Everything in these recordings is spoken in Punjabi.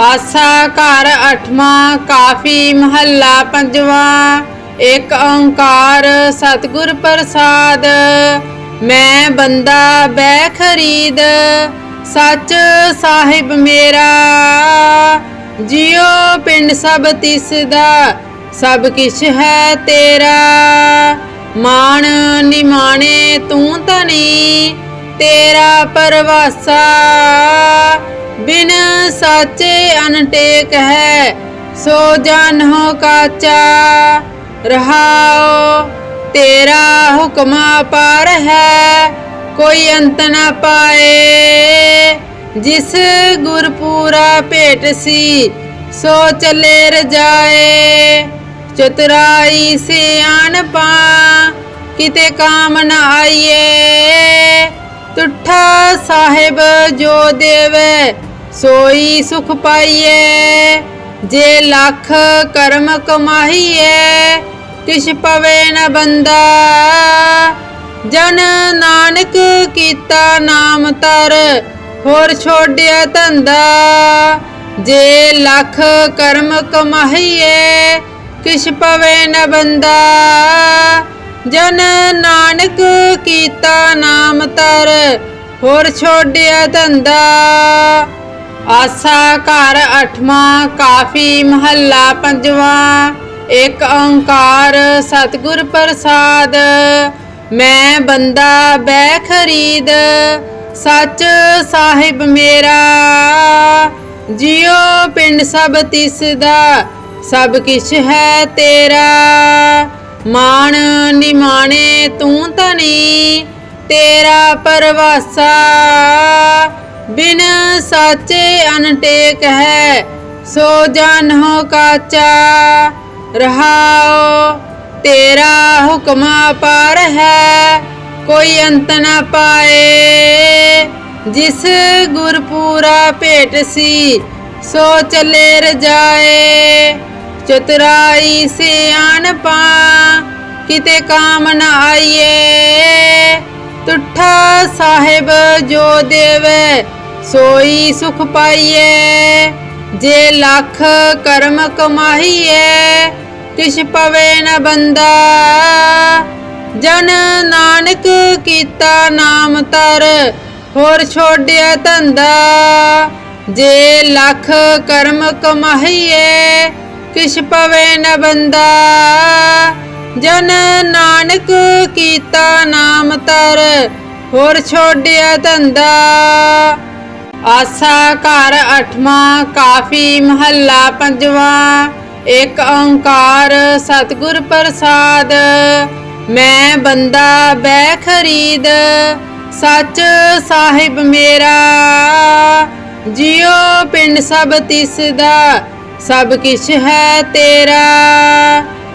ਆਸਾ ਘਰ ਅਠਵਾਂ ਕਾਫੀ ਮਹੱਲਾ ਪੰਜਵਾਂ, ਇੱਕ ਓੰਕਾਰ ਸਤਿਗੁਰ ਪ੍ਰਸਾਦ। ਮੈਂ ਬੰਦਾ ਬੈ ਖਰੀਦ, ਸੱਚ ਸਾਹਿਬ ਮੇਰਾ। ਜਿਉ ਪਿੰਡ ਸਭ ਤਿਸ ਦਾ ਸਭ ਕਿਛ ਹੈ ਤੇਰਾ। ਮਾਣ ਨਿਮਾਣੇ ਤੂੰ ਤਨੀ ਤੇਰਾ ਪਰਵਾਸਾ। ਬਿਨ ਸਾਚੇ ਅਨਟੇਕ ਹੈ, ਸੋ ਜਾਨੋ ਕਾਚਾ ਰਹਾਓ, ਤੇਰਾ ਹੁਕਮ ਪਰ ਹੈ, ਕੋਈ ਅੰਤ ਨਾ ਪਾਏ। ਜਿਸ ਗੁਰਪੂਰਾ ਭੇਟ ਸੀ, ਸੋ ਚੱਲੇ ਰਜਾਏ। ਚਤੁਰਾਈ ਸਿਆਣਪਾ ਕਿਤੇ ਕਾਮ ਨਾ ਆਈਏ। ਤੁਠਾ ਸਾਹਿਬ ਜੋ ਦੇਵੇ, ਸੋਈ ਸੁਖ ਪਾਈਏ। ਜੇ ਲੱਖ ਕਰਮ ਕਮਾਈਏ, ਕਿਛ ਪਵੇ ਨ ਬੰਦਾ। ਜਨ ਨਾਨਕ ਕੀਤਾ ਨਾਮ ਤਰ, ਹੋਰ ਛੋੜਿਆ ਧੰਦਾ। ਜੇ ਲੱਖ ਕਰਮ ਕਮਾਈਏ, ਕਿਛ ਪਵੇ ਨ ਬੰਦਾ। ਜਨ ਨਾਨਕ ਕੀਤਾ ਨਾਮ ਤਰ, ਹੋਰ ਛੋੜਿਆ ਧੰਦਾ। ਆਸਾ ਘਰ ਅਠਵਾਂ, ਕਾਫੀ ਮਹੱਲਾ ਪੰਜਵਾਂ। ਇੱਕ ਓੰਕਾਰ ਸਤਿਗੁਰ ਪ੍ਰਸਾਦ, ਮੈਂ ਬੰਦਾ ਬੈ ਖਰੀਦ, ਸੱਚ ਸਾਹਿਬ ਮੇਰਾ। ਜਿਉ ਪਿੰਡ ਸਭ ਤਿਸ ਦਾ ਸਭ ਕਿਛ ਹੈ ਤੇਰਾ। ਮਾਣ ਨਿਮਾਣੇ ਤੂੰ ਤਨੀ ਤੇਰਾ ਪਰਵਾਸਾ ਬਿਨ ਸਾਚੇ ਅਨਟੇਕ ਹੈ, ਸੋ ਜਾਨੋ ਕਾਚਾ ਰਹਾਓ ਤੇਰਾ ਹੁਕਮ ਪਰ ਹੈ, ਕੋਈ ਅੰਤ ਨਾ ਪਾਏ। ਜਿਸ ਗੁਰਪੂਰਾ ਭੇਟ ਸੀ, ਸੋ ਚੱਲੇ ਰਜਾਏ। ਚਤੁਰਾਈ ਸਿਆਣਪਾ ਕਿਤੇ ਕਾਮ ਨਾ ਆਈਏ। ਤੁਠਾ ਸਾਹਿਬ ਜੋ ਦੇਵੇ, ਸੋਈ ਸੁਖ ਪਾਈਏ। ਜੇ ਲੱਖ ਕਰਮ ਕਮਾਈਏ, ਕਿਛ ਪਵੇ ਨ ਬੰਦਾ। ਜਨ ਨਾਨਕ ਕੀਤਾ ਨਾਮ ਤਰ, ਹੋਰ ਛੋੜਿਆ ਧੰਦਾ। ਜੇ ਲੱਖ ਕਰਮ ਕਮਾਈਏ ਕਿਛ ਪਵੇ ਨ ਬੰਦਾ। ਜਨ ਨਾਨਕ ਕੀਤਾ ਨਾਮ ਤਰ, ਹੋਰ ਛੋੜਿਆ ਧੰਦਾ। ਆਸਾ ਘਰ ਅਠਵਾਂ, ਕਾਫੀ ਮਹੱਲਾ ਪੰਜਵਾਂ। ਇੱਕ ਓੰਕਾਰ ਸਤਿਗੁਰ ਪ੍ਰਸਾਦ। ਮੈਂ ਬੰਦਾ ਬੈ ਖਰੀਦ, ਸੱਚ ਸਾਹਿਬ ਮੇਰਾ। ਜਿਉ ਪਿੰਡ ਸਭ ਤਿਸ ਦਾ ਸਭ ਕਿਛ ਹੈ ਤੇਰਾ।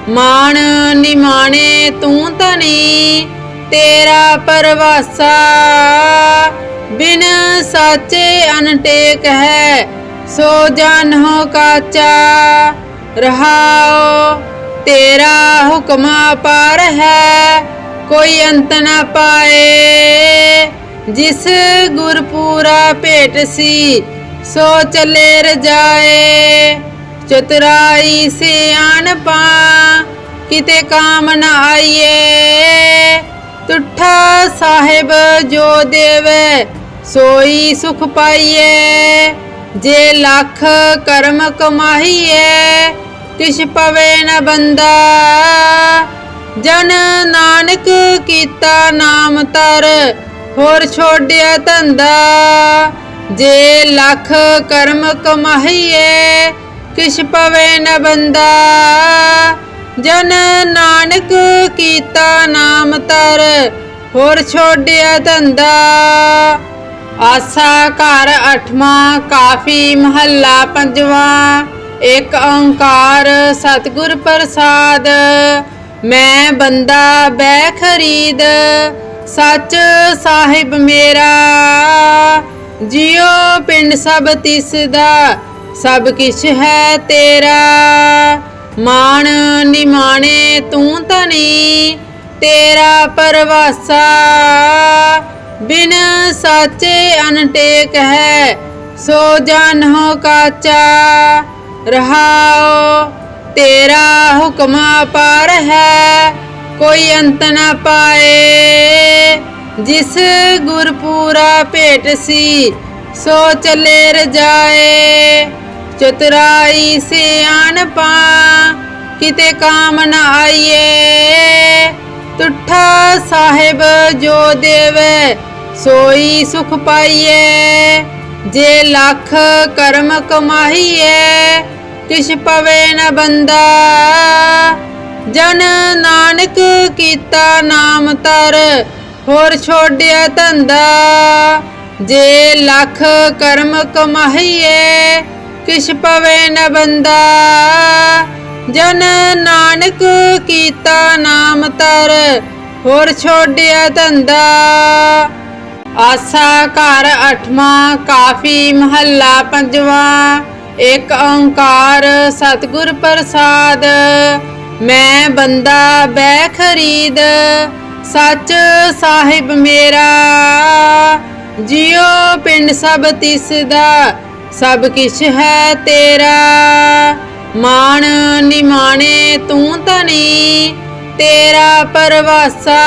ਮਾਣ ਨਿਮਾਣੇ ਤੂੰ ਤਨੀ ਤੇਰਾ ਪਰਵਾਸਾ। ਬਿਨ ਸਾਚੇ ਅਨਟੇਕ ਹੈ, ਸੋ ਜਾਨੋ ਕਾਚਾ। ਰਹਾਓ, ਤੇਰਾ ਹੁਕਮ ਪਾਰ ਹੈ, ਕੋਈ ਅੰਤ ਨਾ ਪਾਏ। ਜਿਸ ਗੁਰਪੂਰਾ ਭੇਟ ਸੀ, ਸੋ ਚੱਲੇ ਰਜਾਏ। ਚਤੁਰਾਈ ਸਿਆਣਪਾ ਕਿਤੇ ਕਾਮ ਨਾ ਆਈਏ। ਤੁਠਾ ਸਾਹਿਬ ਜੋ ਦੇਵੇ, ਸੋਈ ਸੁਖ ਪਾਈਏ। ਜੇ ਲੱਖ ਕਰਮ ਕਮਾਈਏ ਕਿਛ ਪਵੇ ਨ ਬੰਦਾ। ਜਨ ਨਾਨਕ ਕੀਤਾ ਨਾਮ ਤਰ, ਹੋਰ ਛੋੜਿਆ ਧੰਦਾ। ਜੇ ਲੱਖ ਕਰਮ ਕਮਾਈਏ ਕਿਛ ਪਵੇ ਨ ਬੰਦਾ। ਜਨ ਨਾਨਕ ਕੀਤਾ ਨਾਮ ਤਰ, ਹੋਰ ਛੋੜਿਆ ਧੰਦਾ। ਆਸਾ ਘਰ ਅਠਵਾਂ, ਕਾਫੀ ਮਹੱਲਾ ਪੰਜਵਾਂ। ਇੱਕ ਓੰਕਾਰ ਸਤਿਗੁਰ ਪ੍ਰਸਾਦ। ਮੈਂ ਬੰਦਾ ਬੈ ਖਰੀਦ, ਸੱਚ ਸਾਹਿਬ ਮੇਰਾ। ਜਿਉ ਪਿੰਡ ਸਭ ਤਿਸ ਦਾ ਸਭ ਕਿਛ ਹੈ ਤੇਰਾ। ਮਾਣ ਨਿਮਾਣੇ ਤੂੰ ਤਨੀ ਤੇਰਾ ਪਰਵਾਸਾ ਬਿਨ ਸਾਚੇ ਅਨਟੇਕ ਹੈ। ਸੋ ਜਾਨੋ ਕਾਚਾ, ਰਹਾਓ। ਤੇਰਾ ਹੁਕਮ ਅਪਾਰ ਹੈ। ਕੋਈ ਅੰਤ ਨਾ ਪਾਏ। ਜਿਸ ਗੁਰਪੂਰਾ ਭੇਟ ਸੀ, ਸੋ ਚੱਲੇ ਰਜਾਏ। ਚਤੁਰਾਈ ਸਿਆਣਪਾ ਕਿਤੇ ਕਾਮ ਨ ਆਈਏ। ਤੁਠਾ ਸਾਹਿਬ ਜੋ ਦੇਵੇ, ਸੋਈ ਸੁਖ ਪਾਈਏ। ਜੇ ਲੱਖ ਕਰਮ ਕਮਾਈਏ, ਕਿਛ ਪਵੇ ਨ ਬੰਦਾ। ਜਨ ਨਾਨਕ ਕੀਤਾ ਨਾਮ ਤਰ, ਹੋਰ ਛੋੜਿਆ ਧੰਦਾ। ਜੇ ਲੱਖ ਕਰਮ ਕਮਾਈਏ ਕਿਛ ਪਵੇ ਨ ਬੰਦਾ। ਜਨ ਨਾਨਕ ਕੀਤਾ ਨਾਮ ਤਰ, ਹੋਰ ਛੋੜਿਆ ਧੰਦਾ। ਆਸਾ ਘਰ ਅਠਵਾਂ, ਕਾਫੀ ਮਹੱਲਾ ਪੰਜਵਾਂ। ਇੱਕ ਓੰਕਾਰ ਸਤਿਗੁਰ ਪ੍ਰਸਾਦ। ਮੈਂ ਬੰਦਾ ਬੈ ਖਰੀਦ, ਸੱਚ ਸਾਹਿਬ ਮੇਰਾ। ਜਿਉ ਪਿੰਡ ਸਭ ਤਿਸ ਦਾ ਸਭ ਕਿਛ ਹੈ ਤੇਰਾ। ਮਾਣ ਨਿਮਾਣੇ ਤੂੰ ਤਨੀ ਤੇਰਾ ਪਰਵਾਸਾ।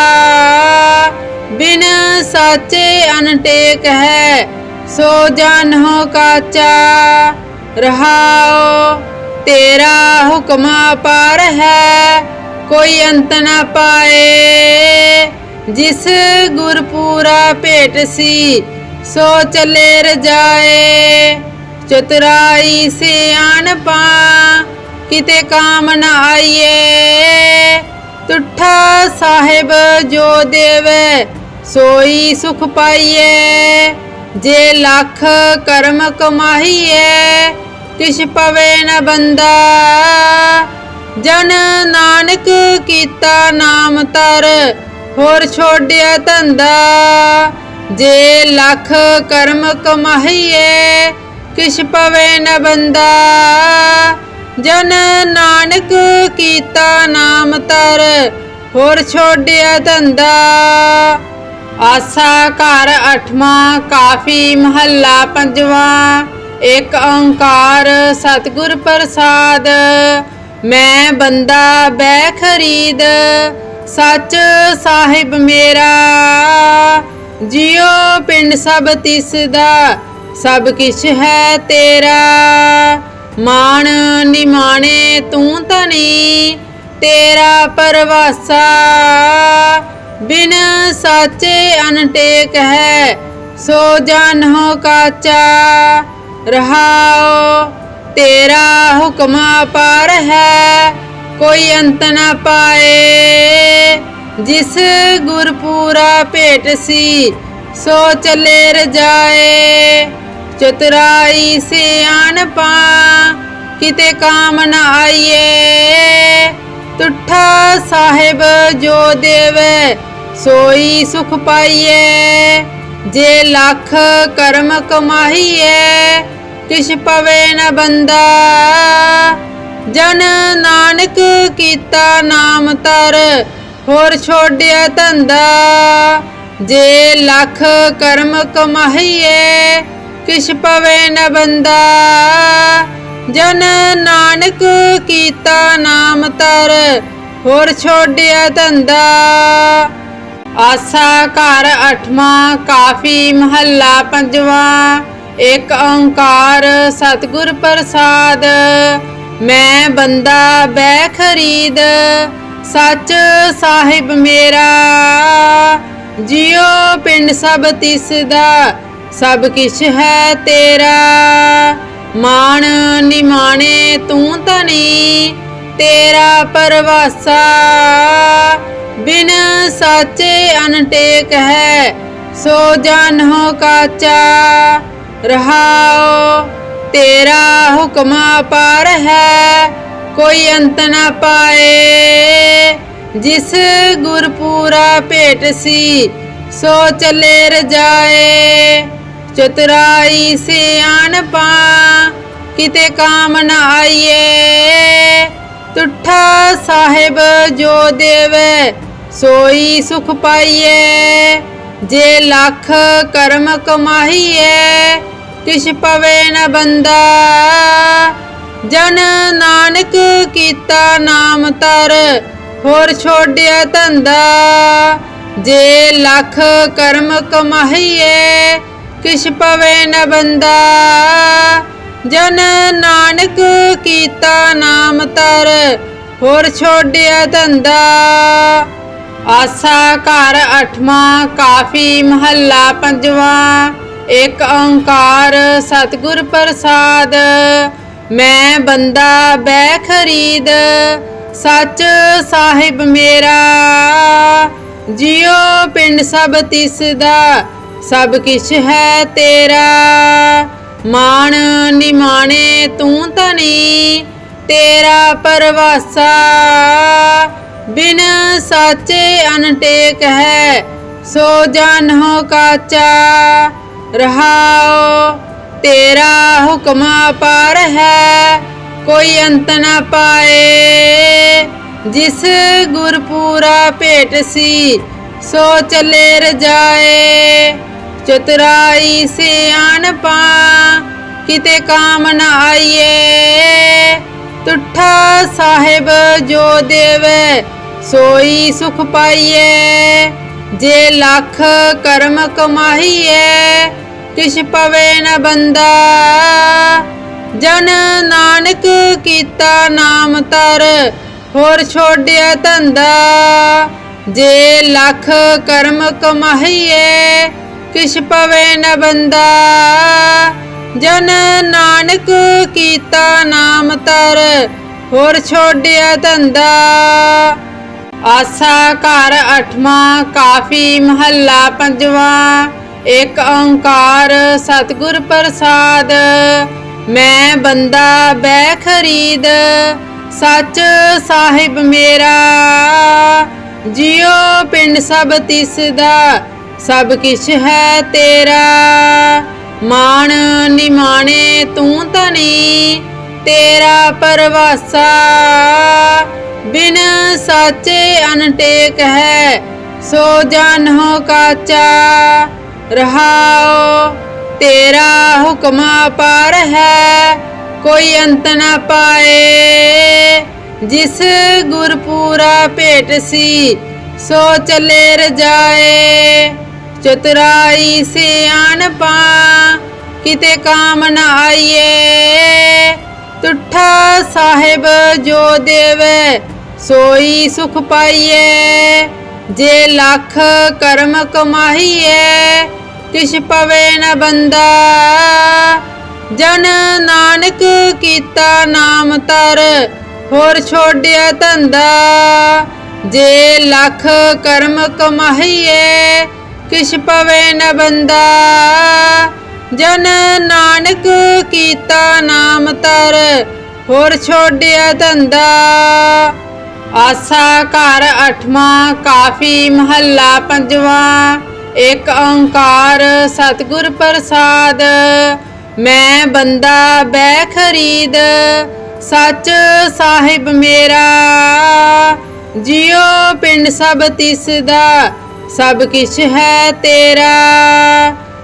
ਬਿਨ ਸਾਚੇ ਅਨਟੇਕ ਹੈ, ਸੋ ਜਾਨੋ ਕਾਚਾ। ਰਹਾਓ ਤੇਰਾ ਹੁਕਮ ਅਪਾਰ ਹੈ, ਕੋਈ ਅੰਤ ਨਾ ਪਾਏ। ਜਿਸ ਗੁਰਪੂਰਾ ਭੇਟ ਸੀ, ਸੋ ਚੱਲੇ ਰਜਾਏ। ਚਤੁਰਾਈ ਸਿਆਣ ਪਾ ਕਿਤੇ ਕਾਮ ਨ ਆਈਏ। ਤੁਠਾ ਸਾਹਿਬ ਜੋ ਦੇਵੇ, ਸੋਈ ਸੁਖ ਪਾਈਏ। ਜੇ ਲੱਖ ਕਰਮ ਕਮਾਈਏ ਕਿਛ ਪਵੇ ਨ ਬੰਦਾ। ਜਨ ਨਾਨਕ ਕੀਤਾ ਨਾਮ ਤਰ, ਹੋਰ ਛੋੜਿਆ ਧੰਦਾ। ਜੇ ਲੱਖ ਕਰਮ ਕਮਾਈਏ ਕਿਛ ਪਵੇ ਨ ਬੰਦਾ। ਜਨ ਨਾਨਕ ਕੀਤਾ ਨਾਮ ਤਰ, ਹੋਰ ਛੋੜਿਆ ਧੰਦਾ। ਆਸਾ ਘਰ ਅਠਵਾਂ, ਕਾਫੀ ਮਹੱਲਾ ਪੰਜਵਾਂ। ਇੱਕ ਓੰਕਾਰ ਸਤਿਗੁਰ ਪ੍ਰਸਾਦ। ਮੈਂ ਬੰਦਾ ਬੈ ਖਰੀਦ, ਸੱਚ ਸਾਹਿਬ ਮੇਰਾ। ਜਿਉ ਪਿੰਡ ਸਭ ਤਿਸ ਦਾ ਸਭ ਕਿਛ ਹੈ ਤੇਰਾ। ਮਾਣ ਨਿਮਾਣੇ ਤੂੰ ਤਨੀ ਤੇਰਾ ਪਰਵਾਸਾ। ਬਿਨ ਸਾਚੇ ਅਨਟੇਕ ਹੈ, ਸੋ ਜਾਣੋ ਕਾਚਾ। ਰਹਾਓ ਤੇਰਾ ਹੁਕਮ ਪਰ ਹੈ, ਕੋਈ ਅੰਤ ਨਾ ਪਾਏ। ਜਿਸ ਗੁਰਪੂਰਾ ਭੇਟ ਸੀ, ਸੋ ਚੱਲੇ ਰਜਾਏ। ਚਤੁਰਾਈ ਸਿਆਣਪਾ ਕਿਤੇ ਕਾਮ ਨਾ ਆਈਏ। ਤੁਠਾ ਸਾਹਿਬ ਜੋ ਦੇਵੇ, ਸੋਈ ਸੁਖ ਪਾਈਏ। ਜੇ ਲੱਖ ਕਰਮ ਕਮਾਈਏ, ਕਿਛ ਪਵੇ ਨ ਬੰਦਾ। ਜਨ ਨਾਨਕ ਕੀਤਾ ਨਾਮ ਤਰ, ਹੋਰ ਛੋੜਿਆ ਧੰਦਾ। ਜੇ ਲੱਖ ਕਰਮ ਕਮਾਈਏ ਕਿਛ ਪਵੇ ਨ ਬੰਦਾ। ਜਨ ਨਾਨਕ ਕੀਤਾ ਨਾਮ ਤਰ, ਹੋਰ ਛੋੜਿਆ ਧੰਦਾ। ਆਸਾ ਘਰ ਅਠਵਾਂ, ਕਾਫੀ ਮਹੱਲਾ ਪੰਜਵਾਂ। ਇੱਕ ਓੰਕਾਰ ਸਤਿਗੁਰ ਪ੍ਰਸਾਦ। ਮੈਂ ਬੰਦਾ ਬੈ ਖਰੀਦ, ਸੱਚ ਸਾਹਿਬ ਮੇਰਾ। ਜਿਉ ਪਿੰਡ ਸਭ ਤਿਸ ਦਾ ਸਭ ਕਿਛ ਹੈ ਤੇਰਾ। ਮਾਣ ਨਿਮਾਣੇ ਤੂੰ ਤਨੀ ਤੇਰਾ ਪਰਵਾਸਾ। ਬਿਨ ਸਾਚੇ ਅਨਟੇਕ ਹੈ, ਸੋ ਜਾਨੋ ਕਾਚਾ। ਰਹਾਓ ਤੇਰਾ ਹੁਕਮ ਅਪਾਰ ਹੈ, ਕੋਈ ਅੰਤ ਨਾ ਪਾਏ। ਜਿਸ ਗੁਰਪੂਰਾ ਭੇਟ ਸੀ, ਸੋ ਚੱਲੇ ਰਜਾਏ। ਚਤੁਰਾਈ ਸਿਆਣ ਪਾ ਕਿਤੇ ਕਾਮ ਨ ਆਈਏ। ਤੁਠਾ ਸਾਹਿਬ ਜੋ ਦੇਵੇ, ਸੋਈ ਸੁਖ ਪਾਈਏ। ਜੇ ਲੱਖ ਕਰਮ ਕਮਾਈਏ, ਕਿਛ ਪਵੇ ਨ ਬੰਦਾ। ਜਨ ਨਾਨਕ ਕੀਤਾ ਨਾਮ ਤਰ, ਹੋਰ ਛੋੜਿਆ ਧੰਦਾ। ਜੇ ਲੱਖ ਕਰਮ ਕਮਾਈਏ ਕਿਛ ਪਵੇ ਨ ਬੰਦਾ। ਜਨ ਨਾਨਕ ਕੀਤਾ ਨਾਮ ਤਰ, ਹੋਰ ਛੋੜਿਆ ਧੰਦਾ। ਆਸਾ ਘਰ ਅਠਵਾਂ, ਕਾਫੀ ਮਹੱਲਾ ਪੰਜਵਾਂ। ਇੱਕ ਓੰਕਾਰ ਸਤਿਗੁਰ ਪ੍ਰਸਾਦ। ਮੈਂ ਬੰਦਾ ਬੈ ਖਰੀਦ, ਸੱਚ ਸਾਹਿਬ ਮੇਰਾ। ਜਿਉ ਪਿੰਡ ਸਭ ਤਿਸ ਦਾ ਸਭ ਕਿਛ ਹੈ ਤੇਰਾ। ਮਾਣ ਨਿਮਾਣੇ ਤੂੰ ਤਨੀ ਤੇਰਾ ਪਰਵਾਸਾ। ਬਿਨ ਸਾਚੇ ਅਨਟੇਕ ਹੈ, ਸੋ ਜਾਨੋ ਕਾਚਾ। ਰਹਾਓ, ਤੇਰਾ ਹੁਕਮ ਅਪਾਰ ਹੈ, ਕੋਈ ਅੰਤ ਨਾ ਪਾਏ। ਜਿਸ ਗੁਰਪੂਰਾ ਭੇਟ ਸੀ, ਸੋ ਚੱਲੇ ਰਜਾਏ। ਚਤੁਰਾਈ ਸਿਆਣਪਾ ਕਿਤੇ ਕਾਮ ਨ ਆਈਏ। ਤੁਠਾ ਸਾਹਿਬ ਜੋ ਦੇਵੇ, ਸੋਈ ਸੁਖ ਪਾਈਏ। ਜੇ ਲੱਖ ਕਰਮ ਕਮਾਈਏ, ਕਿਛ ਪਵੇ ਨ ਬੰਦਾ। ਜਨ ਨਾਨਕ ਕੀਤਾ ਨਾਮ ਤਰ, ਹੋਰ ਛੋੜਿਆ ਧੰਦਾ। ਜੇ ਲੱਖ ਕਰਮ ਕਮਾਈਏ ਕਿਛ ਪਵੇ ਨ ਬੰਦਾ। ਜਨ ਨਾਨਕ ਕੀਤਾ ਨਾਮ ਤਰ, ਹੋਰ ਛੋੜਿਆ ਧੰਦਾ। ਆਸਾ ਘਰ ਅਠਵਾਂ, ਕਾਫੀ ਮਹੱਲਾ ਪੰਜਵਾਂ। ਇੱਕ ਓੰਕਾਰ ਸਤਿਗੁਰ ਪ੍ਰਸਾਦ। ਮੈਂ ਬੰਦਾ ਬੈ ਖਰੀਦ, ਸੱਚ ਸਾਹਿਬ ਮੇਰਾ। ਜਿਉ ਪਿੰਡ ਸਭ ਤਿਸ ਦਾ ਸਭ ਕਿਛ ਹੈ ਤੇਰਾ। ਮਾਣ ਨਿਮਾਣੇ ਤੂੰ ਤਨੀ ਤੇਰਾ ਪਰਵਾਸਾ। ਬਿਨ ਸਾਚੇ ਅਨਟੇਕ ਹੈ, ਸੋ ਜਾਨੋ ਕਾਚਾ। ਰਹਾਓ ਤੇਰਾ ਹੁਕਮ ਅਪਾਰ ਹੈ, ਕੋਈ ਅੰਤ ਨਾ ਪਾਏ। ਜਿਸ ਗੁਰਪੂਰਾ ਭੇਟ ਸੀ, ਸੋ ਚੱਲੇ ਰਜਾਏ। ਚਤੁਰਾਈ ਸਿਆਣਪਾ ਕਿਤੇ ਕਾਮ ਨਾ ਆਈਏ। ਤੁਠਾ ਸਾਹਿਬ ਜੋ ਦੇਵੇ, ਸੋਈ ਸੁਖ ਪਾਈਏ। ਜੇ ਲੱਖ ਕਰਮ ਕਮਾਈਏ ਕਿਛ ਪਵੇ ਨ ਬੰਦਾ। ਜਨ ਨਾਨਕ ਕੀਤਾ ਨਾਮ ਤਰ, ਹੋਰ ਛੋੜਿਆ ਧੰਦਾ। ਜੇ ਲੱਖ ਕਰਮ ਕਮਾਈਏ ਕਿਛ ਪਵੇ ਨ ਬੰਦਾ। ਜਨ ਨਾਨਕ ਕੀਤਾ ਨਾਮ ਤਰ, ਹੋਰ ਛੋੜਿਆ ਧੰਦਾ। ਆਸਾ ਘਰ ਅਠਵਾਂ, ਕਾਫੀ ਮਹੱਲਾ ਪੰਜਵਾਂ। ਇੱਕ ਓੰਕਾਰ ਸਤਿਗੁਰ ਪ੍ਰਸਾਦ। ਮੈਂ ਬੰਦਾ ਬੈ ਖਰੀਦ, ਸੱਚ ਸਾਹਿਬ ਮੇਰਾ। ਜਿਉ ਪਿੰਡ ਸਭ ਤਿਸ ਦਾ ਸਭ ਕਿਛ ਹੈ ਤੇਰਾ।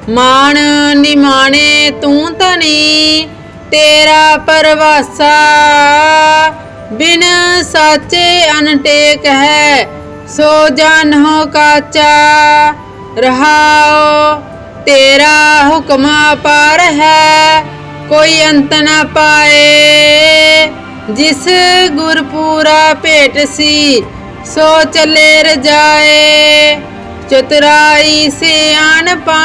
ਮਾਣ ਨਿਮਾਣੇ ਤੂੰ ਤਨੀ ਤੇਰਾ ਪਰਵਾਸਾ। ਬਿਨ ਸਾਚੇ ਅਨਟੇਕ ਹੈ, ਸੋ ਜਾਨੋ ਕਾਚਾ। ਰਹਾਓ ਤੇਰਾ ਹੁਕਮ ਪਰ ਹੈ, ਕੋਈ ਅੰਤ ਨਾ ਪਾਏ। ਜਿਸ ਗੁਰਪੂਰਾ ਭੇਟ ਸੀ ਸੋ ਚੱਲੇ ਰਜਾਏ ਚਤੁਰਾਈ ਸਿਆਣਪਾ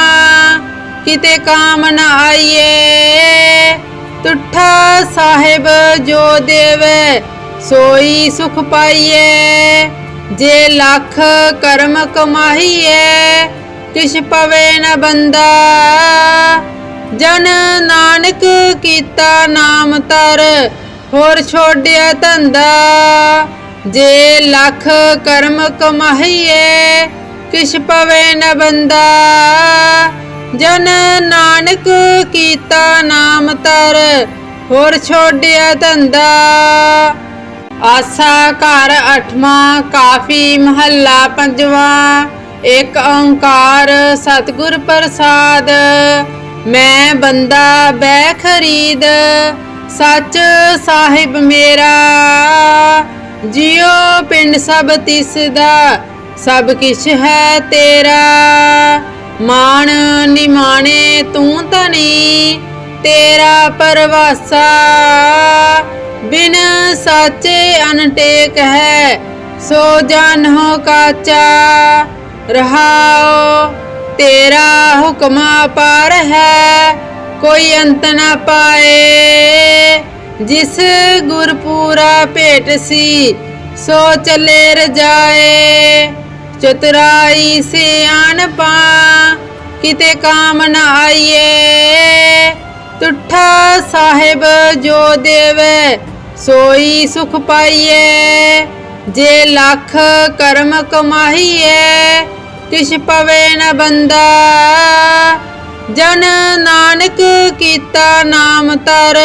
ਕਿਤੇ ਕਾਮ ਨ ਆਈਏ। ਤੁਠਾ ਸਾਹਿਬ ਜੋ ਦੇਵੇ, ਸੋਈ ਸੁਖ ਪਾਈਏ। ਜੇ ਲੱਖ ਕਰਮ ਕਮਾਈਏ, ਕਿਛ ਪਵੇ ਨ ਬੰਦਾ। ਜਨ ਨਾਨਕ ਕੀਤਾ ਨਾਮ ਤਰ, ਹੋਰ ਛੋੜਿਆ ਧੰਦਾ। ਜੇ ਲੱਖ ਕਰਮ ਕਮਾਈਏ, ਕਿਛ ਪਵੇ ਨ ਬੰਦਾ। ਜਨ ਨਾਨਕ ਕੀਤਾ ਨਾਮ ਤਰ, ਹੋਰ ਛੋੜਿਆ ਧੰਦਾ। ਆਸਾ ਘਰ ਅਠਵਾਂ, ਕਾਫੀ ਮਹੱਲਾ ਪੰਜਵਾਂ। ਇੱਕ ਓੰਕਾਰ ਸਤਿਗੁਰ ਪ੍ਰਸਾਦ। ਮੈਂ ਬੰਦਾ ਬੈ ਖਰੀਦ, ਸੱਚ ਸਾਹਿਬ ਮੇਰਾ। ਜਿਉ ਪਿੰਡ ਸਭ ਤਿਸ ਦਾ ਸਭ ਕਿਛ ਹੈ ਤੇਰਾ। ਮਾਣ ਨਿਮਾਣੇ ਤੂੰ ਤਨੀ ਤੇਰਾ ਪਰਵਾਸਾ। ਬਿਨ ਸਾਚੇ ਅਨਟੇਕ ਹੈ, ਸੋ ਜਾਣੋ ਕਾਚਾ। ਰਹਾਓ, ਤੇਰਾ ਹੁਕਮ ਅਪਾਰ ਹੈ, ਕੋਈ ਅੰਤ ਨਾ ਪਾਏ। ਜਿਸ ਗੁਰਪੂਰਾ ਭੇਟ ਸੀ, ਸੋ ਚੱਲੇ ਰਜਾਏ। ਚਤੁਰਾਈ ਸਿਆਣਪਾ ਕਿਤੇ ਕਾਮ ਨ ਆਈਏ। ਤੁਠਾ ਸਾਹਿਬ ਜੋ ਦੇਵੇ, ਸੋਈ ਸੁਖ ਪਾਈਏ। ਜੇ ਲੱਖ ਕਰਮ ਕਮਾਈਏ ਕਿਛ ਪਵੇ ਨ ਬੰਦਾ। ਜਨ ਨਾਨਕ ਕੀਤਾ ਨਾਮ ਤਰ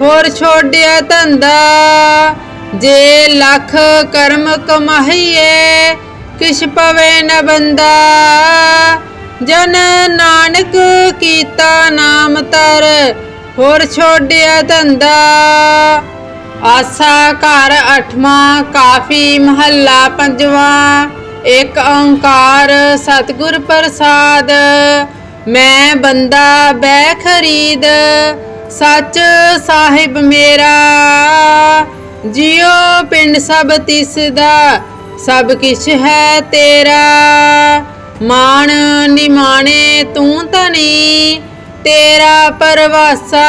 ਹੋਰ ਛੋੜਿਆ ਧੰਦਾ। ਜੇ ਲੱਖ ਕਰਮ ਕਮਾਈਏ, ਕਿਛ ਪਵੇ ਨ ਬੰਦਾ। ਜਨ ਨਾਨਕ ਕੀਤਾ ਨਾਮ ਤਰ, ਹੋਰ ਛੋੜਿਆ ਧੰਦਾ। ਆਸਾ ਘਰ ਅਠਵਾਂ, ਕਾਫੀ ਮਹੱਲਾ ਪੰਜਵਾਂ। ਇੱਕ ਓੰਕਾਰ ਸਤਿਗੁਰ ਪ੍ਰਸਾਦ। ਮੈਂ ਬੰਦਾ ਬੈ ਖਰੀਦ ਸੱਚ ਸਾਹਿਬ ਮੇਰਾ, ਜਿਉ ਪਿੰਡ ਸਭ ਤਿਸ ਦਾ ਸਭ ਕਿਛ ਹੈ ਤੇਰਾ। ਮਾਣ ਨਿਮਾਣੇ ਤੂੰ ਤਨੀ ਤੇਰਾ ਪਰਵਾਸਾ।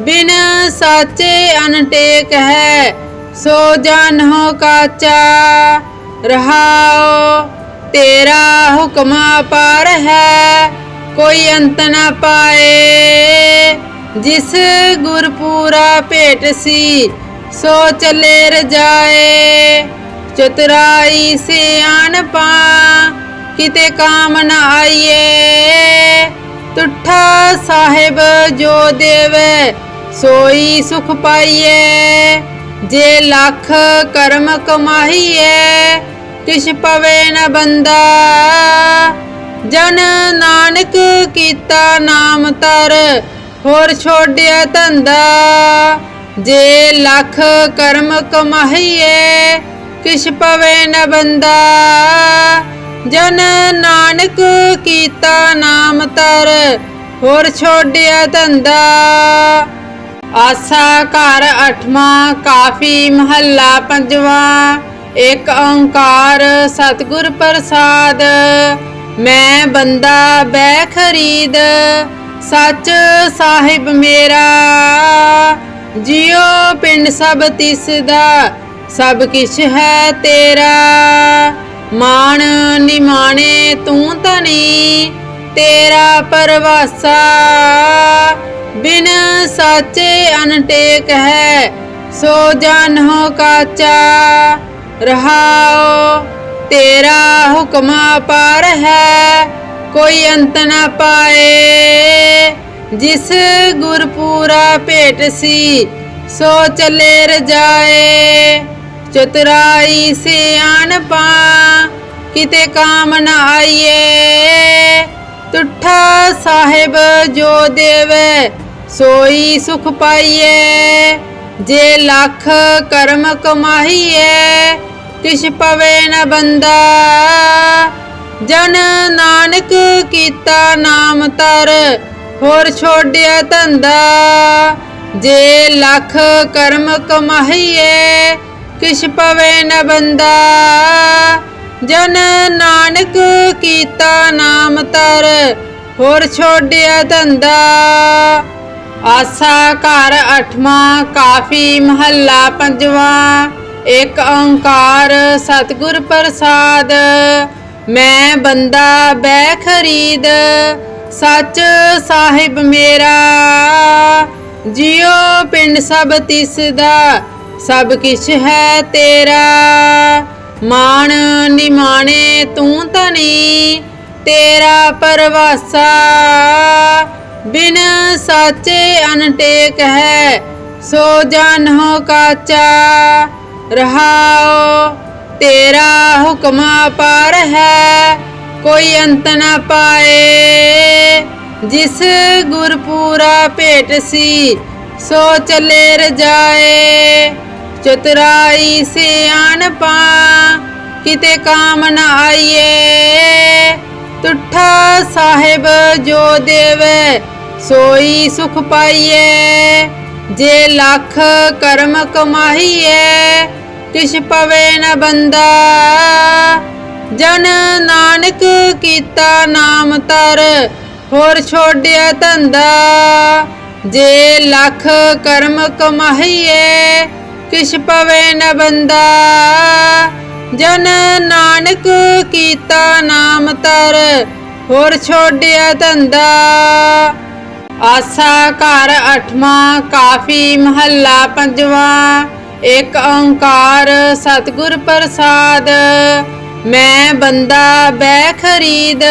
ਬਿਨ ਸਾਚੇ ਅਨਟੇਕ ਹੈ, ਸੋ ਜਾਣੋ ਕਾਚਾ। ਰਹਾਓ ਤੇਰਾ ਹੁਕਮ ਪਰ ਹੈ ਕੋਈ ਅੰਤ ਨਾ ਪਾਏ। ਜਿਸ ਗੁਰਪੂਰਾ ਭੇਟ ਸੀ, ਸੋ ਚੱਲੇ ਰਜਾਏ। ਚਤੁਰਾਈ ਸਿਆਣਪਾ ਕਿਤੇ ਕਾਮ ਨਾ ਆਈਏ। ਤੁਠਾ ਸਾਹਿਬ ਜੋ ਦੇਵੇ, ਸੋਈ ਸੁਖ ਪਾਈਏ। ਜੇ ਲੱਖ ਕਰਮ ਕਮਾਈਏ ਕਿਛ ਪਵੇ ਨ ਬੰਦਾ। ਜਨ ਨਾਨਕ ਕੀਤਾ ਨਾਮ ਤਰ, ਹੋਰ ਛੋੜਿਆ ਧੰਦਾ। ਜੇ ਲੱਖ ਕਰਮ ਕਮਾਈਏ, ਕਿਛ ਪਵੇ ਨ ਬੰਦਾ। ਜਨ ਨਾਨਕ ਕੀਤਾ ਨਾਮ ਤਰ, ਹੋਰ ਛੋੜਿਆ ਧੰਦਾ। ਆਸਾ ਘਰ ਅਠਵਾਂ, ਕਾਫੀ ਮਹੱਲਾ ਪੰਜਵਾਂ। ਇੱਕ ਓੰਕਾਰ ਸਤਿਗੁਰ ਪ੍ਰਸਾਦ। ਮੈਂ ਬੰਦਾ ਬੈ ਖਰੀਦ, ਸੱਚ ਸਾਹਿਬ ਮੇਰਾ। ਜਿਉ ਪਿੰਡ ਸਭ ਤਿਸ ਦਾ ਸਭ ਕਿਛ ਹੈ ਤੇਰਾ। ਮਾਣ ਨਿਮਾਣੇ ਤੂੰ ਤਨੀ ਤੇਰਾ ਪਰਵਾਸਾ। ਬਿਨ ਸਾਚੇ ਅਨਟੇਕ ਹੈ, ਸੋ ਜਾਨੋ ਕਾਚਾ। ਰਹਾਓ ਤੇਰਾ ਹੁਕਮ ਅਪਾਰ ਹੈ, ਕੋਈ ਅੰਤ ਨਾ ਪਾਏ। ਜਿਸ ਗੁਰਪੂਰਾ ਭੇਟ ਸੀ, ਸੋ ਚਲੇ ਰਜਾਏ। ਚਤੁਰਾਈ ਸਿਆਣਪਾ ਕਿਤੇ ਕਾਮ ਨਾ ਆਈਏ। ਤੁਠਾ ਸਾਹਿਬ ਜੋ ਦੇਵੇ, ਸੋਈ ਸੁਖ ਪਾਈਏ। ਜੇ ਲੱਖ ਕਰਮ ਕਮਾਈਏ ਕਿਛ ਪਵੇ ਨ ਬੰਦਾ। ਜਨ ਨਾਨਕ ਕੀਤਾ ਨਾਮ ਤਰ, ਹੋਰ ਛੋੜਿਆ ਧੰਦਾ। ਜੇ ਲੱਖ ਕਰਮ ਕਮਾਈਏ ਕਿਛ ਪਵੇ ਨ ਬੰਦਾ। ਜਨ ਨਾਨਕ ਕੀਤਾ ਨਾਮ ਤਰ, ਹੋਰ ਛੋੜਿਆ ਧੰਦਾ। ਆਸਾ ਘਰ ਅਠਵਾਂ, ਕਾਫੀ ਮਹੱਲਾ ਪੰਜਵਾਂ। ਇੱਕ ਓੰਕਾਰ ਸਤਿਗੁਰ ਪ੍ਰਸਾਦ, ਮੈਂ ਬੰਦਾ ਬੈ ਖਰੀਦ, ਸੱਚ ਸਾਹਿਬ ਮੇਰਾ। ਜਿਉ ਪਿੰਡ ਸਭ ਤਿਸ ਦਾ ਸਭ ਕਿਛ ਹੈ ਤੇਰਾ। ਮਾਣ ਨਿਮਾਣੇ ਤੂੰ ਤਨੀ ਤੇਰਾ ਪਰਵਾਸਾ। ਬਿਨ ਸਾਚੇ ਅਨਟੇਕ ਹੈ, ਸੋ ਜਾਣੋ ਕਾਚਾ। ਰਹਾਓ, ਤੇਰਾ ਹੁਕਮ ਅਪਾਰ ਹੈ, ਕੋਈ ਅੰਤ ਨਾ ਪਾਏ। ਜਿਸ ਗੁਰਪੂਰਾ ਭੇਟ ਸੀ, ਸੋ ਚੱਲੇ ਰਜਾਏ। ਚਤੁਰਾਈ ਸਿਆਣਪਾ ਕਿਤੇ ਕਾਮ ਨਾ ਆਈਏ। ਤੁਠਾ ਸਾਹਿਬ ਜੋ ਦੇਵੇ, ਸੋਈ ਸੁਖ ਪਾਈਏ। ਜੇ ਲੱਖ ਕਰਮ ਕਮਾਈਏ ਕਿਛ ਪਵੇ ਨ ਬੰਦਾ। ਜਨ ਨਾਨਕ ਕੀਤਾ ਨਾਮ ਤਰ, ਹੋਰ ਛੋੜਿਆ ਧੰਦਾ। ਜੇ ਲੱਖ ਕਰਮ ਕਮਾਈਏ ਕਿਛ ਪਵੇ ਨ ਬੰਦਾ। ਜਨ ਨਾਨਕ ਕੀਤਾ ਨਾਮ ਤਰ, ਹੋਰ ਛੋੜਿਆ ਧੰਦਾ। ਆਸਾ ਘਰ ਅਠਵਾਂ, ਕਾਫੀ ਮਹੱਲਾ ਪੰਜਵਾਂ। ਇੱਕ ਓੰਕਾਰ ਸਤਿਗੁਰ ਪ੍ਰਸਾਦ, ਮੈਂ ਬੰਦਾ ਬੈ ਖਰੀਦ,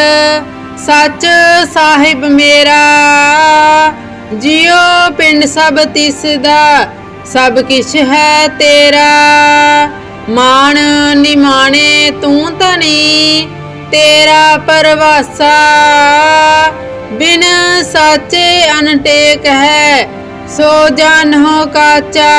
ਸੱਚ ਸਾਹਿਬ ਮੇਰਾ। ਜਿਉ ਪਿੰਡ ਸਭ ਤਿਸ ਦਾ ਸਭ ਕਿਛ ਹੈ ਤੇਰਾ। ਮਾਣ ਨਿਮਾਣੇ ਤੂੰ ਤਣੀ ਤੇਰਾ ਪਰਵਾਸਾ। ਬਿਨ ਸਾਚੇ ਅਨਟੇਕ ਹੈ, ਸੋ ਜਾਨੋ ਕਾਚਾ।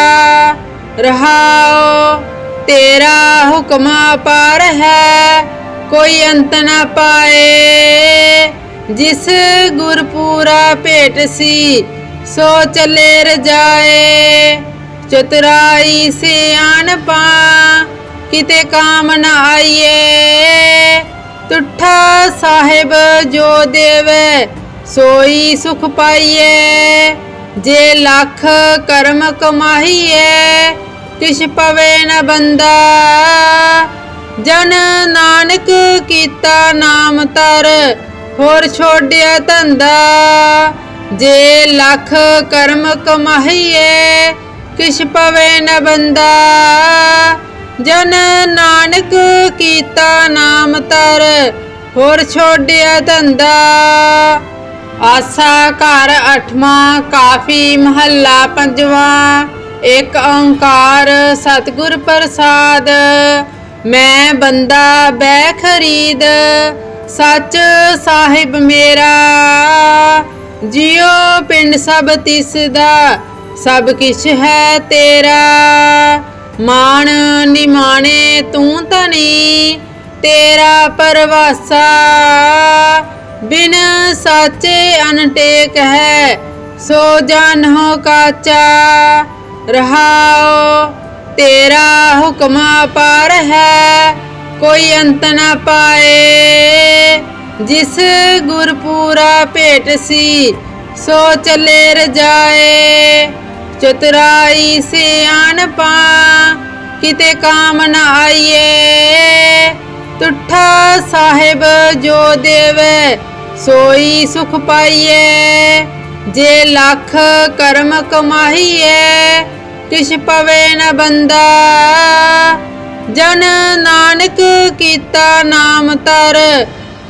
ਰਹਾਓ, ਤੇਰਾ ਹੁਕਮ ਪਾਰ ਹੈ, ਕੋਈ ਅੰਤ ਨਾ ਪਾਏ। ਜਿਸ ਗੁਰਪੂਰਾ ਭੇਟ ਸੀ, ਸੋ ਚੱਲੇ ਰਜਾਏ। ਚਤੁਰਾਈ ਸਿਆਣਪਾ ਕਿਤੇ ਕਾਮ ਨਾ ਆਈਏ। ਤੁਠਾ ਸਾਹਿਬ ਜੋ ਦੇਵੇ, ਸੋਈ ਸੁਖ ਪਾਈਏ। ਜੇ ਲੱਖ ਕਰਮ ਕਮਾਈਏ ਕਿਛ ਪਵੇ ਨ ਬੰਦਾ। ਜਨ ਨਾਨਕ ਕੀਤਾ ਨਾਮ ਤਰ, ਹੋਰ ਛੋੜਿਆ ਧੰਦਾ। ਜੇ ਲੱਖ ਕਰਮ ਕਮਾਈਏ ਕਿਛ ਪਵੇ ਨ ਬੰਦਾ। ਜਨ ਨਾਨਕ ਕੀਤਾ ਨਾਮ ਤਰ, ਹੋਰ ਛੋੜਿਆ ਧੰਦਾ। ਆਸਾ ਘਰ ਅਠਵਾਂ, ਕਾਫੀ ਮਹੱਲਾ ਪੰਜਵਾਂ। ਇੱਕ ਓੰਕਾਰ ਸਤਿਗੁਰ ਪ੍ਰਸਾਦ, ਮੈਂ ਬੰਦਾ ਬੈ ਖਰੀਦ, ਸੱਚ ਸਾਹਿਬ ਮੇਰਾ। ਜਿਉ ਪਿੰਡ ਸਭ ਤਿਸ ਦਾ ਸਭ ਕਿਛ ਹੈ ਤੇਰਾ। ਮਾਣ ਨਿਮਾਣੇ ਤੂੰ ਤਣੀ ਤੇਰਾ ਪਰਵਾਸਾ। ਬਿਨ ਸਾਚੇ ਅਨਟੇਕ ਹੈ, ਸੋ ਜਾਨੋ ਕਾਚਾ। ਰਹਾਓ, ਤੇਰਾ ਹੁਕਮ ਪਾਰ ਹੈ, ਕੋਈ ਅੰਤ ਨਾ ਪਾਏ। ਜਿਸ ਗੁਰਪੂਰਾ ਭੇਟ ਸੀ, ਸੋ ਚੱਲੇ ਰਜਾਏ। ਸਿਆਣ ਸਿਆਣਪਾ ਕਿਤੇ ਕਾਮ ਨਾ ਆਈਏ। ਤੁਠਾ ਸਾਹਿਬ ਜੋ ਦੇਵੇ, ਸੋਈ ਸੁਖ ਪਾਈਏ। ਜੇ ਲੱਖ ਕਰਮ ਕਮਾਈਏ ਕਿਛ ਪਵੇ ਨ ਬੰਦਾ। ਜਨ ਨਾਨਕ ਕੀਤਾ ਨਾਮ ਤਰ,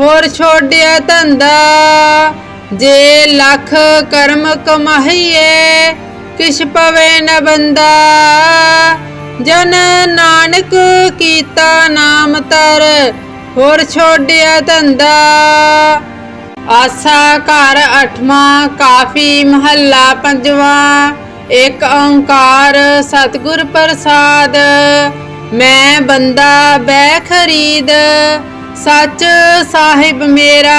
ਹੋਰ ਛੋੜਿਆ ਧੰਦਾ। ਜੇ ਲੱਖ ਕਰਮ ਕਮਾਈਏ ਕਿਛ ਪਵੇ ਨ ਬੰਦਾ। ਜਨ ਨਾਨਕ ਕੀਤਾ ਨਾਮ ਤਰ, ਹੋਰ ਛੋੜਿਆ ਧੰਦਾ। ਆਸਾ ਘਰ ਅਠਵਾਂ, ਕਾਫੀ ਮਹੱਲਾ ਪੰਜਵਾਂ। ਇੱਕ ਓੰਕਾਰ ਸਤਿਗੁਰ ਪ੍ਰਸਾਦ, ਮੈਂ ਬੰਦਾ ਬੈ ਖਰੀਦ, ਸੱਚ ਸਾਹਿਬ ਮੇਰਾ।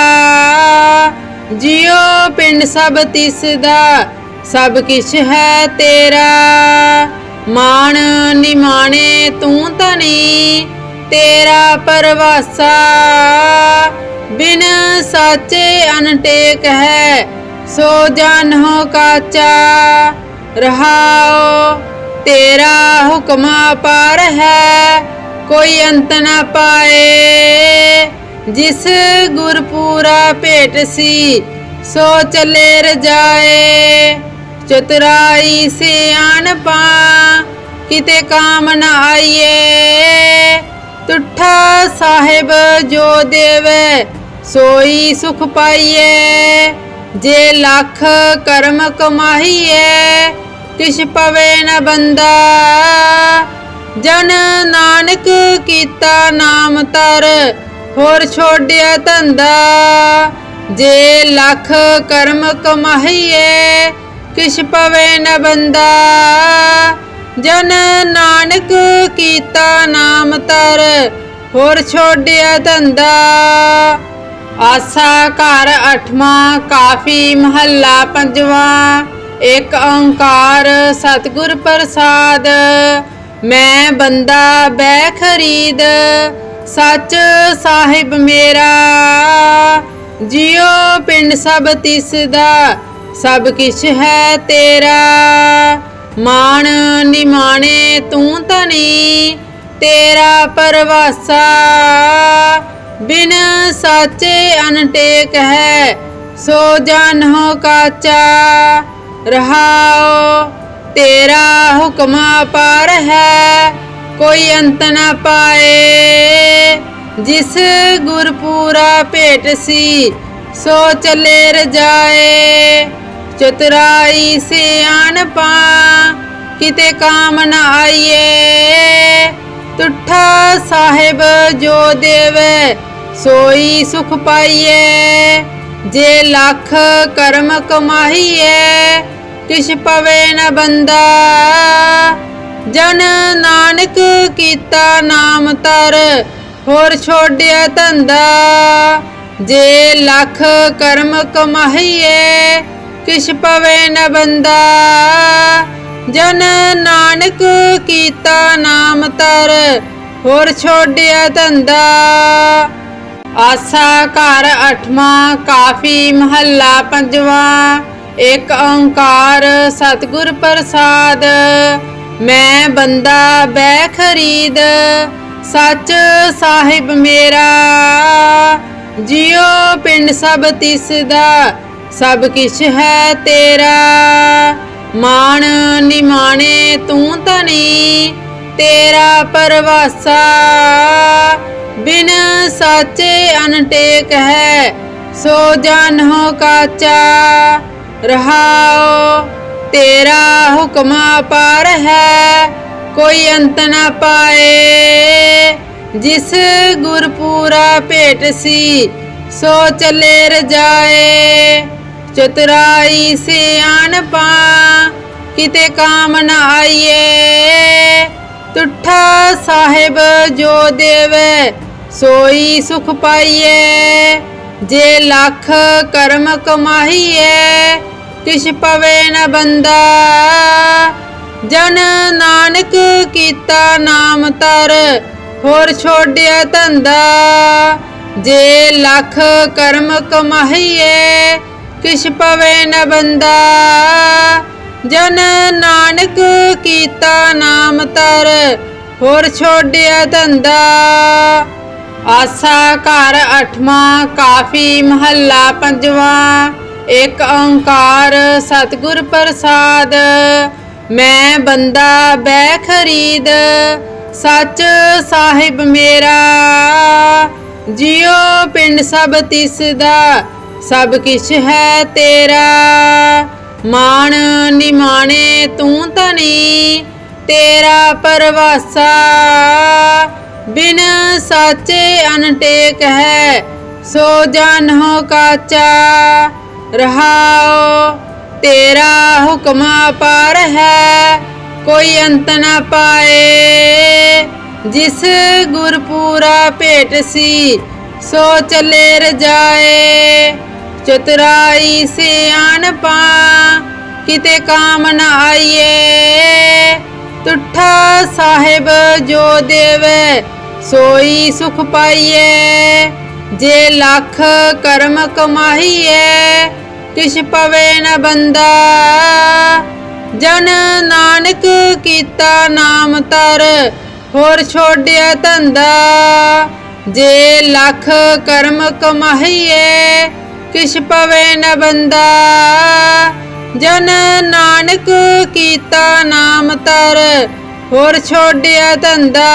ਜਿਉ ਪਿੰਡ ਸਭ ਤਿਸ ਦਾ ਸਭ ਕਿਛ ਹੈ ਤੇਰਾ। ਮਾਣ ਨਿਮਾਣੇ ਤੂੰ ਤਣੀ ਤੇਰਾ ਪਰਵਾਸਾ। ਬਿਨ ਸਾਚੇ ਅਨਟੇਕ ਹੈ, ਸੋ ਜਾਨੋ ਕਾਚਾ। ਰਹਾਓ, ਤੇਰਾ ਹੁਕਮ ਪਾਰ ਹੈ, ਕੋਈ ਅੰਤ ਨਾ ਪਾਏ। ਜਿਸ ਗੁਰਪੂਰਾ ਭੇਟ ਸੀ, ਸੋ ਚੱਲੇ ਰਜਾਏ। ਚਤੁਰਾਈ ਸਿਆਣਪਾ ਕਿਤੇ ਕਾਮ ਨਾ ਆਈਏ। ਤੁਠਾ ਸਾਹਿਬ ਜੋ ਦੇਵੇ, ਸੋਈ ਸੁਖ ਪਾਈਏ। ਜੇ ਲੱਖ ਕਰਮ ਕਮਾਈਏ ਕਿਛ ਪਵੇ ਨ ਬੰਦਾ। ਜਨ ਨਾਨਕ ਕੀਤਾ ਨਾਮ ਤਰ, ਹੋਰ ਛੋੜਿਆ ਧੰਦਾ। ਜੇ ਲੱਖ ਕਰਮ ਕਮਾਈਏ ਕਿਛ ਪਵੇ ਨ ਬੰਦਾ। ਜਨ ਨਾਨਕ ਕੀਤਾ ਨਾਮ ਤਰ, ਹੋਰ ਛੋੜਿਆ ਧੰਦਾ। ਆਸਾ ਘਰ ਅਠਵਾਂ, ਕਾਫੀ ਮਹੱਲਾ ਪੰਜਵਾਂ, ਇੱਕ ਓੰਕਾਰ ਸਤਿਗੁਰ ਪ੍ਰਸਾਦ। ਮੈਂ ਬੰਦਾ ਬੈ ਖਰੀਦ, ਸੱਚ ਸਾਹਿਬ ਮੇਰਾ। ਜਿਉ ਪਿੰਡ ਸਭ ਤਿਸ ਦਾ ਸਭ ਕਿਛ ਹੈ ਤੇਰਾ। ਮਾਣ ਨਿਮਾਣੇ ਤੂੰ ਤਨੀ ਤੇਰਾ ਪਰਵਾਸਾ। ਬਿਨ ਸਾਚੇ ਅਨਟੇਕ ਹੈ, ਸੋ ਜਾਨੋ ਕਾਚਾ ਰਹਾਓ ਤੇਰਾ ਹੁਕਮ ਅਪਾਰ ਹੈ, ਕੋਈ ਅੰਤ ਨਾ ਪਾਏ। ਜਿਸ ਗੁਰਪੂਰਾ ਭੇਟ ਸੀ, ਸੋ ਚੱਲੇ ਰਜਾਏ। ਚਤੁਰਾਈ ਸਿਆਣਪਾ ਕਿਤੇ ਕਾਮ ਨ ਆਈਏ। ਤੁਠਾ ਸਾਹਿਬ ਜੋ ਦੇਵੇ ਸੋਈ ਸੁਖ ਪਾਈਏ ਜੇ ਲੱਖ ਕਰਮ ਕਮਾਈਏ ਕਿਛ ਪਵੇ ਨ ਬੰਦਾ। ਜਨ ਨਾਨਕ ਕੀਤਾ ਨਾਮ ਤਰ, ਹੋਰ ਛੋੜਿਆ ਧੰਦਾ। ਜੇ ਲੱਖ ਕਰਮ ਕਮਾਈਏ ਕਿਛ ਪਵੇ ਨ ਬੰਦਾ। ਜਨ ਨਾਨਕ ਕੀਤਾ ਨਾਮ ਤਰ, ਹੋਰ ਛੋੜਿਆ ਧੰਦਾ। ਆਸਾ ਘਰ ਅਠਵਾਂ, ਕਾਫੀ ਮਹੱਲਾ ਪੰਜਵਾਂ, ਇੱਕ ਓੰਕਾਰ ਸਤਿਗੁਰ ਪ੍ਰਸਾਦ। ਮੈਂ ਬੰਦਾ ਬੈ ਖਰੀਦ, ਸੱਚ ਸਾਹਿਬ ਮੇਰਾ। ਜਿਉ ਪਿੰਡ ਸਭ ਤਿਸ ਦਾ ਸਭ ਕਿਛ ਹੈ ਤੇਰਾ। ਮਾਣ ਨਿਮਾਣੇ ਤੂੰ ਤਨੀ ਤੇਰਾ ਪਰਵਾਸਾ। ਬਿਨ ਸਾਚੇ ਅਨਟੇਕ ਹੈ, ਸੋ ਜਾਨੋ ਕਾਚਾ ਰਹਾਓ ਤੇਰਾ ਹੁਕਮ ਅਪਾਰ ਹੈ, ਕੋਈ ਅੰਤ ਨਾ ਪਾਏ। ਜਿਸ ਗੁਰਪੂਰਾ ਭੇਟ ਸੀ, ਸੋ ਚੱਲੇ ਰਜਾਏ। ਚਤੁਰਾਈ ਸਿਆਣਪਾ ਕਿਤੇ ਕਾਮ ਨਾ ਆਈਏ। ਤੁਠਾ ਸਾਹਿਬ ਜੋ ਦੇਵੇ ਸੋਈ ਸੁਖ ਪਾਈਏ ਜੇ ਲੱਖ ਕਰਮ ਕਮਾਈਏ ਕਿਛ ਪਵੇ ਨ ਬੰਦਾ। ਜਨ ਨਾਨਕ ਕੀਤਾ ਨਾਮ ਤਰ, ਹੋਰ ਛੋੜਿਆ ਧੰਦਾ। ਜੇ ਲੱਖ ਕਰਮ ਕਮਾਈਏ ਕਿਛ ਪਵੇ ਨ ਬੰਦਾ। ਜਨ ਨਾਨਕ ਕੀਤਾ ਨਾਮ ਤਰ, ਹੋਰ ਛੋੜਿਆ ਧੰਦਾ। ਆਸਾ ਘਰ ਅਠਵਾਂ, ਕਾਫੀ ਮਹੱਲਾ ਪੰਜਵਾਂ, ਇੱਕ ਓੰਕਾਰ ਸਤਿਗੁਰ ਪ੍ਰਸਾਦ। ਮੈਂ ਬੰਦਾ ਬੈ ਖਰੀਦ, ਸੱਚ ਸਾਹਿਬ ਮੇਰਾ। ਜਿਉ ਪਿੰਡ ਸਭ ਤਿਸ ਦਾ ਸਭ ਕਿਛ ਹੈ ਤੇਰਾ। ਮਾਣ ਨਿਮਾਣੇ ਤੂੰ ਤਨੀ ਤੇਰਾ ਪਰਵਾਸਾ। ਬਿਨ ਸਾਚੇ ਅਨਟੇਕ ਹੈ, ਸੋ ਜਾਨੋ ਕਾਚਾ ਰਹਾਓ ਤੇਰਾ ਹੁਕਮ ਪਰ ਹੈ, ਕੋਈ ਅੰਤ ਨਾ ਪਾਏ। ਜਿਸ ਗੁਰਪੂਰਾ ਭੇਟ ਸੀ, ਸੋ ਚੱਲੇ ਰਜਾਏ। ਚਤੁਰਾਈ ਸਿਆਣਪਾ, ਕਿਤੇ ਕਾਮ ਨਾ ਆਈਏ। ਤੁਠਾ ਸਾਹਿਬ ਜੋ ਦੇਵੇ, ਸੋਈ ਸੁਖ ਪਾਈਏ। ਜੇ ਲੱਖ ਕਰਮ ਕਮਾਈਏ ਕਿਛ ਪਵੇ ਨ ਬੰਦਾ। ਜਨ ਨਾਨਕ ਕੀਤਾ ਨਾਮ ਤਰ, ਹੋਰ ਛੋੜਿਆ ਧੰਦਾ। ਜੇ ਲੱਖ ਕਰਮ ਕਮਾਈਏ ਕਿਛ ਪਵੇ ਨ ਬੰਦਾ। ਜਨ ਨਾਨਕ ਕੀਤਾ ਨਾਮ ਤਰ ਹੋਰ ਛੋੜਿਆ ਧੰਦਾ।